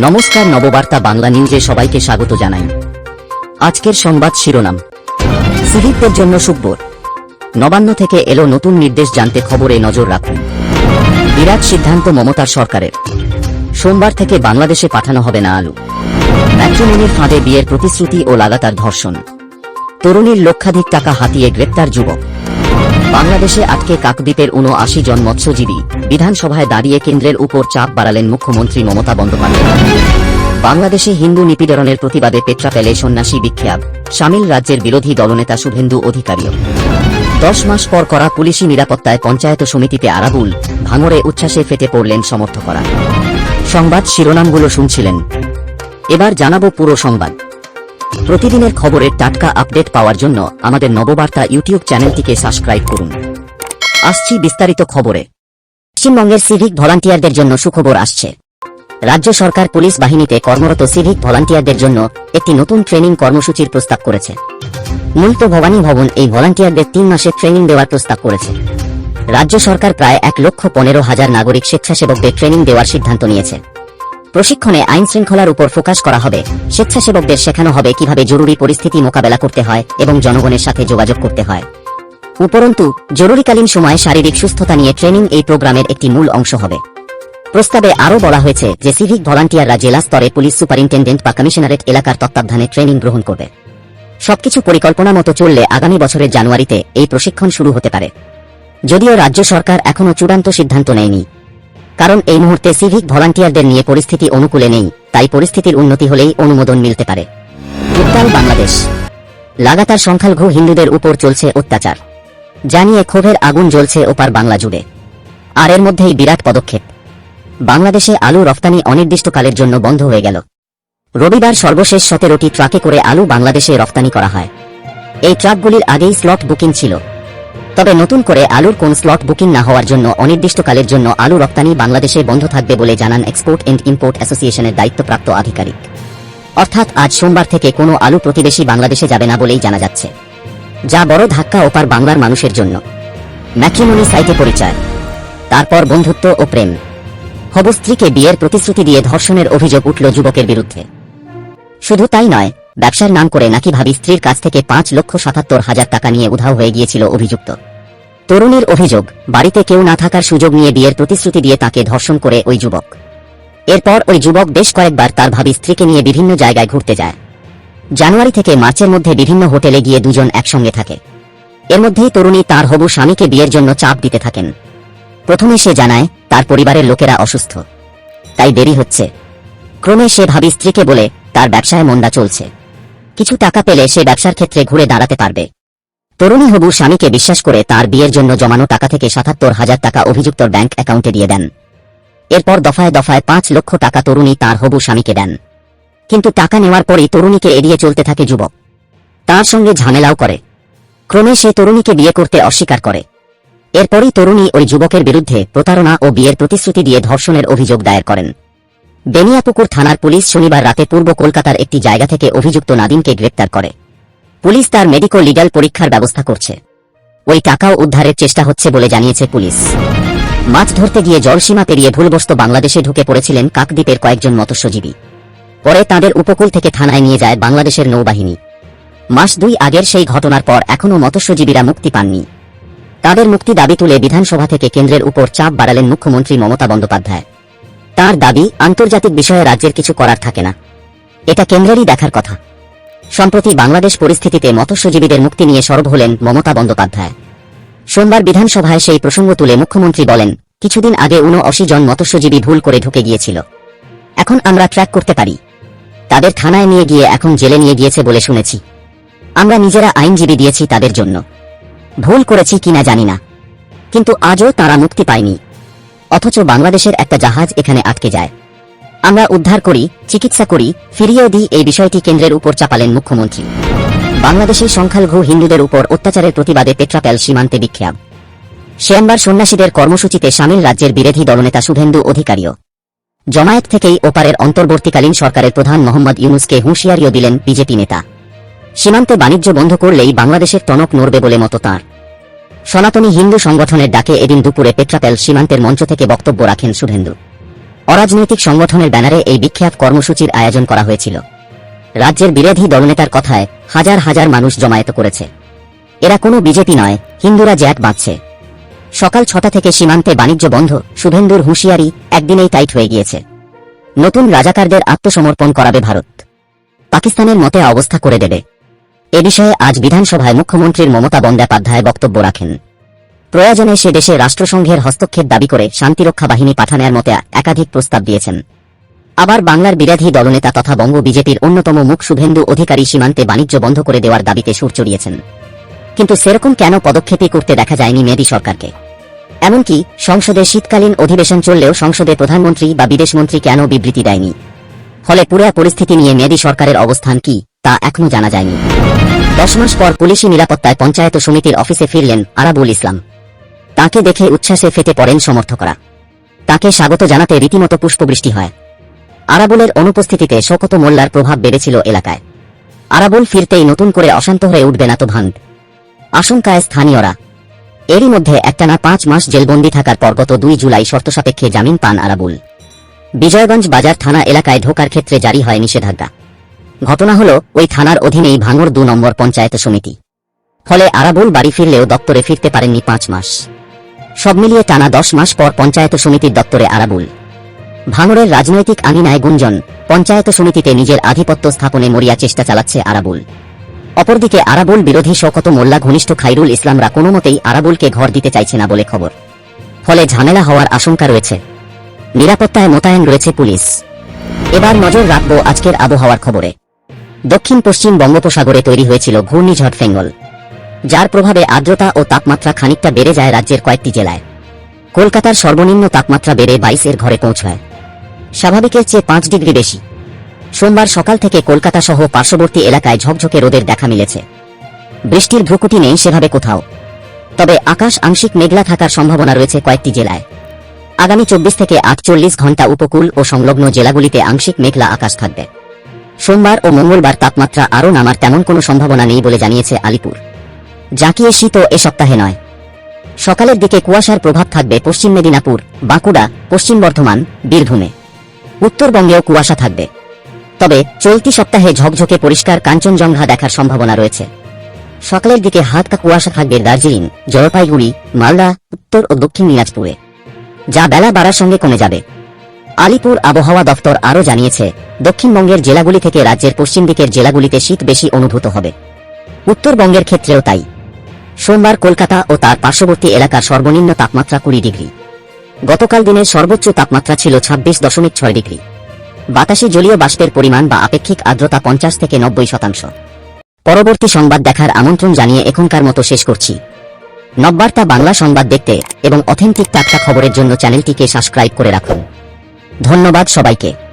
নমস্কার নববার্তা বাংলা নিউজে সবাইকে স্বাগত জানাই। আজকের সংবাদ শিরোনাম। সিভিকদের জন্য সুখবর। নবান্ন থেকে এলো নতুন নির্দেশ জানতে খবরে নজর রাখুন। বিরাট সিদ্ধান্ত মমতার সরকারের। সোমবার থেকে বাংলাদেশে পাঠানো হবে না আলু। ম্যাট্রিমনির ফাঁদে বিয়ের প্রতিশ্রুতি ও লাগাতার ধর্ষণ। তরুণীর লক্ষাধিক টাকা হাতিয়ে গ্রেপ্তার যুবক। বাংলাদেশে আটকে কাকদ্বীপের উনআশি জন মৎস্যজীবী। বিধানসভায় দাঁড়িয়ে কেন্দ্রের উপর চাপ বাড়ালেন মুখ্যমন্ত্রী মমতা বন্দ্যোপাধ্যায়। বাংলাদেশে হিন্দু নিপীড়নের প্রতিবাদে পেট্রা পেলে সন্ন্যাসী বিখ্যাত। সামিল রাজ্যের বিরোধী দলনেতা শুভেন্দু অধিকারীও। দশ মাস পর করা পুলিশি নিরাপত্তায় পঞ্চায়েত সমিতিতে আরাবুল ভাঙরে উচ্ছ্বাসে ফেটে পড়লেন সমর্থকরা। সংবাদ শিরোনামগুলো শুনছিলেন। এবার জানাব পুরো সংবাদ। প্রতিদিনের খবরের টাটকা আপডেট পাওয়ার জন্য আমাদের নববার্তা ইউটিউব চ্যানেলটিকে সাবস্ক্রাইব করুন। আসছি বিস্তারিত খবরে। পশ্চিমবঙ্গের সিভিক ভলান্টিয়ারদের জন্য সুখবর আসছে। রাজ্য সরকার পুলিশ বাহিনীতে কর্মরত সিভিক ভলান্টিয়ারদের জন্য একটি নতুন ট্রেনিং কর্মসূচির প্রস্তাব করেছে। মূলত ভবানী ভবন এই ভলান্টিয়ারদের তিন মাসের ট্রেনিং দেওয়ার প্রস্তাব করেছে। রাজ্য সরকার প্রায় এক লক্ষ পনেরো হাজার নাগরিক স্বেচ্ছাসেবকদের ট্রেনিং দেওয়ার সিদ্ধান্ত নিয়েছে। প্রশিক্ষণে আইন শৃঙ্খলার উপর ফোকাস করা হবে। স্বেচ্ছাসেবকদের শেখানো হবে কীভাবে জরুরি পরিস্থিতি মোকাবেলা করতে হয় এবং জনগণের সাথে যোগাযোগ করতে হয়। উপরন্তু, জরুরিকালীন সময়ে শারীরিক সুস্থতা নিয়ে ট্রেনিং এই প্রোগ্রামের একটি মূল অংশ হবে। প্রস্তাবে আরও বলা হয়েছে যে সিভিক ভলান্টিয়াররা জেলা স্তরে পুলিশ সুপারিনটেন্ডেন্ট বা কমিশনারেট এলাকার তত্ত্বাবধানে ট্রেনিং গ্রহণ করবে। সবকিছু পরিকল্পনা মতো চললে আগামী বছরের জানুয়ারিতে এই প্রশিক্ষণ শুরু হতে পারে। যদিও রাজ্য সরকার এখনও চূড়ান্ত সিদ্ধান্ত নেয়নি কারণ এই মুহূর্তে সিভিক ভলান্টিয়ারদের নিয়ে পরিস্থিতি অনুকূলে নেই, তাই পরিস্থিতির উন্নতি হলেই অনুমোদন মিলতে পারে। বাংলাদেশ। লাগাতার সংখ্যালঘু হিন্দুদের উপর চলছে অত্যাচার। জানিয়ে ক্ষোভের আগুন জ্বলছে ওপার বাংলা জুড়ে। আর এর মধ্যেই বিরাট পদক্ষেপ। বাংলাদেশে আলু রফতানি অনির্দিষ্টকালের জন্য বন্ধ হয়ে গেল। রবিবার সর্বশেষ সতেরোটি ট্রাকে করে আলু বাংলাদেশে রফতানি করা হয়। এই ট্রাকগুলির আগেই স্লট বুকিং ছিল। তবে নতুন করে আলুর কোন স্লট বুকিং না হওয়ার জন্য অনির্দিষ্টকালের জন্য আলু রপ্তানি বাংলাদেশে বন্ধ থাকবে বলে জানান এক্সপোর্ট এন্ড ইম্পোর্ট অ্যাসোসিয়েশনের দায়িত্বপ্রাপ্ত আধিকারিক। অর্থাৎ আজ সোমবার থেকে কোনো আলু প্রতিবেশী বাংলাদেশে যাবে না বলেই জানা যাচ্ছে। যা বড় ধাক্কা ওপার বাংলার মানুষের জন্য। ম্যাট্রিমনি সাইটে পরিচয়। তারপর বন্ধুত্ব ও প্রেম। হব স্ত্রীকে বিয়ের প্রতিশ্রুতি দিয়ে ধর্ষণের অভিযোগ উঠল যুবকের বিরুদ্ধে। শুধু তাই নয় ব্যবসার নাম করে নাকি ভাবি স্ত্রীর কাছ থেকে পাঁচ লক্ষ সাতাত্তর হাজার টাকা নিয়ে উধাও হয়ে গিয়েছিল অভিযুক্ত। তরুণীর অভিযোগ, বাড়িতে কেউ না থাকার সুযোগ নিয়ে বিয়ের প্রতিশ্রুতি দিয়ে তাকে ধর্ষণ করে ওই যুবক। এরপর ওই যুবক বেশ কয়েকবার তার ভাবি স্ত্রীকে নিয়ে বিভিন্ন জায়গায় ঘুরতে যায়। জানুয়ারি থেকে মার্চের মধ্যে বিভিন্ন হোটেলে গিয়ে দুজন একসঙ্গে থাকে। এর মধ্যেই তরুণী তার হবু স্বামীকে বিয়ের জন্য চাপ দিতে থাকেন। প্রথমে সে জানায়, তার পরিবারের লোকেরা অসুস্থ। তাই দেরি হচ্ছে। ক্রমে সে ভাবি স্ত্রীকে বলে, তার ব্যবসায় মন্দা চলছে। কিছু টাকা পেলে সে ব্যবসার ক্ষেত্রে ঘুরে দাঁড়াতে পারবে। তরুণী হবু স্বামীকে বিশ্বাস করে তার বিয়ের জন্য জমানো টাকা থেকে সাতাত্তর হাজার টাকা অভিযুক্তর ব্যাংক অ্যাকাউন্টে দিয়ে দেন। এরপর দফায় দফায় পাঁচ লক্ষ টাকা তরুণী তার হবু স্বামীকে দেন। কিন্তু টাকা নেওয়ার পরই তরুণীকে এড়িয়ে চলতে থাকে যুবক। তার সঙ্গে ঝামেলাও করে। ক্রমে সে তরুণীকে বিয়ে করতে অস্বীকার করে। এরপরই তরুণী ওই যুবকের বিরুদ্ধে প্রতারণা ও বিয়ের প্রতিশ্রুতি দিয়ে ধর্ষণের অভিযোগ দায়ের করেন। বেনিয়াপুকুর থানার পুলিশ শনিবার রাতে পূর্ব কলকাতার একটি জায়গা থেকে অভিযুক্ত নাদিমকে গ্রেপ্তার করে। পুলিশ তার মেডিকো লিগাল পরীক্ষার ব্যবস্থা করছে। ওই টাকাও উদ্ধারের চেষ্টা হচ্ছে বলে জানিয়েছে পুলিশ। মাছ ধরতে গিয়ে জলসীমা পেরিয়ে ভুলবশত বাংলাদেশে ঢুকে পড়েছিলেন কাকদ্বীপের কয়েকজন মৎস্যজীবী। পরে তাদের উপকূল থেকে থানায় নিয়ে যায় বাংলাদেশের নৌবাহিনী। মাস দুই আগের সেই ঘটনার পর এখনও মৎস্যজীবীরা মুক্তি পাননি। তাদের মুক্তি দাবি তুলে বিধানসভা থেকে কেন্দ্রের উপর চাপ বাড়ালেন মুখ্যমন্ত্রী মমতা বন্দ্যোপাধ্যায়। তার দাবি, আন্তর্জাতিক বিষয়ে রাজ্যের কিছু করার থাকে না। এটা কেন্দ্রেরই দেখার কথা। সম্প্রতি বাংলাদেশ পরিস্থিতিতে মৎস্যজীবীদের মুক্তি নিয়ে সরব হলেন মমতা বন্দ্যোপাধ্যায়। সোমবার বিধানসভায় সেই প্রসঙ্গ তুলে মুখ্যমন্ত্রী বলেন, কিছুদিন আগে উনআশি জন মৎস্যজীবী ভুল করে ঢুকে গিয়েছিল। এখন আমরা ট্র্যাক করতে পারি। তাদের থানায় নিয়ে গিয়ে এখন জেলে নিয়ে গিয়েছে বলে শুনেছি। আমরা নিজেরা আইনজীবী দিয়েছি তাদের জন্য। ভুল করেছি কিনা জানি না। কিন্তু আজও তারা মুক্তি পায়নি। অথচ বাংলাদেশের একটা জাহাজ এখানে আটকে যায়। আমরা উদ্ধার করি, চিকিৎসা করি, ফিরিয়েও দিই এই বিষয়টি কেন্দ্রের উপর চাপালেন মুখ্যমন্ত্রী। বাংলাদেশের সংখ্যালঘু হিন্দুদের উপর অত্যাচারের প্রতিবাদে পেট্রাপেল সীমান্তে বিক্ষেপ শ্যামবার সন্ন্যাসীদের কর্মসূচিতে সামিল রাজ্যের বিরোধী দলনেতা শুভেন্দু অধিকারীও। জমায়েত থেকেই ওপারের অন্তর্বর্তীকালীন সরকারের প্রধান মোহাম্মদ ইউনুসকে হুঁশিয়ারিও দিলেন বিজেপি নেতা। সীমান্তে বাণিজ্য বন্ধ করলেই বাংলাদেশের টনক নড়বে বলে মত তাঁর। সনাতনী হিন্দু সংগঠনের ডাকে এদিন দুপুরে পেট্রাপেল সীমান্তের মঞ্চ থেকে বক্তব্য রাখেন শুভেন্দু। অরাজনৈতিক সংগঠনের ব্যানারে এই বিখ্যাত কর্মসূচির আয়োজন করা হয়েছিল। রাজ্যের বিরোধী দলনেতার কথায় হাজার হাজার মানুষ জমায়েত করেছে। এরা কোনো বিজেপি নয়, হিন্দুরা জ্যাট বাঁধছে। সকাল ছটা থেকে সীমান্তে বাণিজ্য বন্ধ, শুভেন্দুর হুঁশিয়ারি একদিনেই টাইট হয়ে গিয়েছে। নতুন রাজাকারদের আত্মসমর্পণ করাবে ভারত। পাকিস্তানের মতে অবস্থা করে দেবে। এ বিষয়ে আজ বিধানসভায় মুখ্যমন্ত্রীর মমতা বন্দ্যোপাধ্যায় বক্তব্য রাখেন। প্রয়োজনে সে দেশে রাষ্ট্রসংঘের হস্তক্ষেপ দাবি করে শান্তিরক্ষা বাহিনী পাঠানোর মতে একাধিক প্রস্তাব দিয়েছেন। আবার বাংলার বিরোধী দলনেতা তথা বঙ্গ বিজেপির অন্যতম মুখ শুভেন্দু অধিকারী সীমান্তে বাণিজ্য বন্ধ করে দেওয়ার দাবিতে সুর চড়িয়েছেন। কিন্তু সেরকম কেন পদক্ষেপই করতে দেখা যায়নি মেদি সরকারকে? এমনকি সংসদে শীতকালীন অধিবেশন চললেও সংসদে প্রধানমন্ত্রী বা বিদেশমন্ত্রী কেন বিবৃতি দেয়নি? ফলে পুরা পরিস্থিতি নিয়ে মেদি সরকারের অবস্থান কি? তা এখনও জানা যায়নি। দশ মাস পর পুলিশি নিরাপত্তায় পঞ্চায়েত সমিতির অফিসে ফিরলেন আরাবুল ইসলাম। তাকে দেখে উচ্ছ্বাসে ফেটে পড়েন সমর্থকরা। তাকে স্বাগত জানাতে রীতিমতো পুষ্পবৃষ্টি হয়। আরাবুলের অনুপস্থিতিতে শোকত মোল্লার প্রভাব বেড়েছিল এলাকায়। আরাবুল ফিরতেই নতুন করে অশান্ত হয়ে উঠবে না তো ভাঙ আশঙ্কায় স্থানীয়রা। এরই মধ্যে একটানা পাঁচ মাস জেলবন্দি থাকার পর গত দুই জুলাই শর্তসাপেক্ষে জামিন পান আরাবুল। বিজয়গঞ্জ বাজার থানা এলাকায় ঢোকার ক্ষেত্রে জারি হয় নিষেধাজ্ঞা। ঘটনা হল, ওই থানার অধীনেই ভাঙর দু নম্বর পঞ্চায়েত সমিতি। ফলে আরাবুল বাড়ি ফিরলেও দপ্তরে ফিরতে পারেননি পাঁচ মাস। সব মিলিয়ে টানা দশ মাস পর পঞ্চায়েত সমিতির দপ্তরে আরাবুল। ভাঙড়ের রাজনৈতিক আঙিনায় গুঞ্জন, পঞ্চায়েত সমিতিতে নিজের আধিপত্য স্থাপনে মরিয়া চেষ্টা চালাচ্ছে আরাবুল। অপরদিকে আরাবুল বিরোধী শওকত মোল্লা ঘনিষ্ঠ খাইরুল ইসলামরা কোনো মতেই আরাবুলকে ঘর দিতে চাইছে না বলে খবর। ফলে ঝামেলা হওয়ার আশঙ্কা রয়েছে। নিরাপত্তায় মোতায়েন রয়েছে পুলিশ। এবার নজর রাখব আজকের আবহাওয়ার খবরে। দক্ষিণ পশ্চিম বঙ্গোপসাগরে তৈরি হয়েছিল ঘূর্ণিঝড় ফেঙ্গল, যার প্রভাবে আর্দ্রতা ও তাপমাত্রা খানিকটা বেড়ে যায় রাজ্যের কয়েকটি জেলায়। কলকাতার সর্বনিম্ন তাপমাত্রা বেড়ে বাইশের ঘরে পৌঁছায়। স্বাভাবিকের চেয়ে পাঁচ ডিগ্রি বেশি। সোমবার সকাল থেকে কলকাতা সহ পার্শ্ববর্তী এলাকায় ঝকঝকে রোদের দেখা মিলেছে। বৃষ্টির ভ্রুকুটি নেই সেভাবে কোথাও। তবে আকাশ আংশিক মেঘলা থাকার সম্ভাবনা রয়েছে কয়েকটি জেলায়। আগামী চব্বিশ থেকে আটচল্লিশ ঘণ্টা উপকূল ও সংলগ্ন জেলাগুলিতে আংশিক মেঘলা আকাশ থাকবে। সোমবার ও মঙ্গলবার তাপমাত্রা আরও নামার তেমন কোনো সম্ভাবনা নেই বলে জানিয়েছে আলিপুর। জাঁকিয়ে শীতও এ সপ্তাহে নয়। সকালের দিকে কুয়াশার প্রভাব থাকবে পশ্চিম মেদিনীপুর, বাঁকুড়া, পশ্চিম বর্ধমান, বীরভূমে। উত্তরবঙ্গেও কুয়াশা থাকবে। তবে চলতি সপ্তাহে ঝকঝকে পরিষ্কার কাঞ্চনজঙ্ঘা দেখার সম্ভাবনা রয়েছে। সকালের দিকে হালকা কুয়াশা থাকবে দার্জিলিং, জলপাইগুড়ি, মালদা, উত্তর ও দক্ষিণ দিনাজপুরে। যা বেলা বাড়ার সঙ্গে কমে যাবে। আলিপুর আবহাওয়া দফতর আরও জানিয়েছে, দক্ষিণবঙ্গের জেলাগুলি থেকে রাজ্যের পশ্চিম দিকের জেলাগুলিতে শীত বেশি অনুভূত হবে। উত্তরবঙ্গের ক্ষেত্রেও তাই। সোমবার কলকাতা ও তার পার্শ্ববর্তী এলাকার সর্বনিম্ন তাপমাত্রা কুড়ি ডিগ্রি। গতকাল দিনের সর্বোচ্চ তাপমাত্রা ছিল ছাব্বিশ দশমিক ছয় ডিগ্রি। বাতাসে জলীয় বাষ্পের পরিমাণ বা আপেক্ষিক আর্দ্রতা পঞ্চাশ থেকে নব্বই শতাংশ। পরবর্তী সংবাদ দেখার আমন্ত্রণ জানিয়ে এখনকার মতো শেষ করছি। নববার্তা বাংলা সংবাদ দেখতে এবং অথেন্টিক টাটকা খবরের জন্য চ্যানেলটিকে সাবস্ক্রাইব করে রাখুন। ধন্যবাদ সবাইকে।